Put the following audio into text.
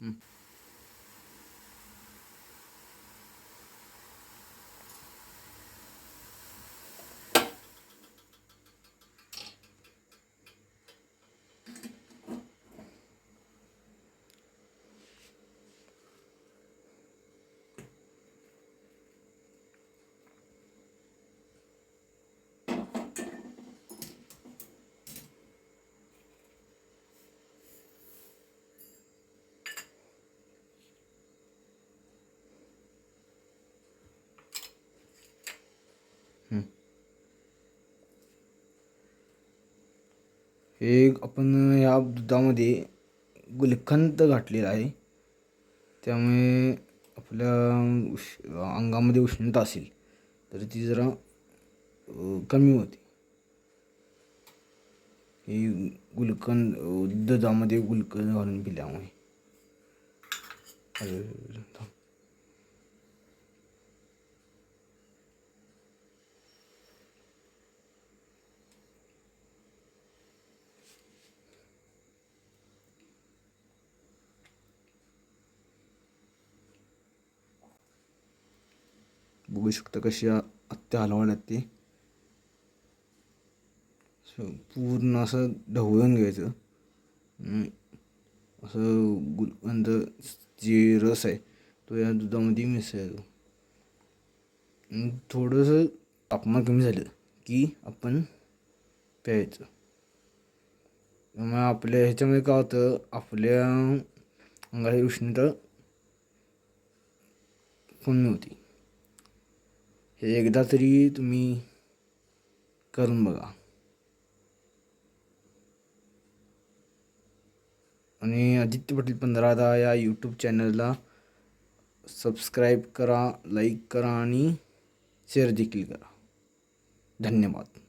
Hmm. हे आपण या दुधामध्ये गुलकंद घातलेला आहे. त्यामुळे आपल्या उश अंगामध्ये उष्णता असेल तर ती जरा कमी होते. हे गुलकंद दुधामध्ये गुलकंद घालून पिल्यामुळे. बघू शकता कशी आ- आत्या हलवण्यात ते. असं पूर्ण असं ढवळून घ्यायचं. असं गुलकंद म्हणजे जे रस आहे तो या दुधामध्ये मिसळायचो. थोडंसं तापमान कमी झालं की आपण प्यायचं. त्यामुळे आपल्या ह्याच्यामध्ये काय होतं आपल्या अंगाची उष्णता कमी होती. हे एकदा तरी तुम्ही करून बघा. आणि आदित्य पाटील पंधरादा या यूट्यूब चॅनलला सबस्क्राईब करा लाईक करा आणि शेअर देखील करा. धन्यवाद.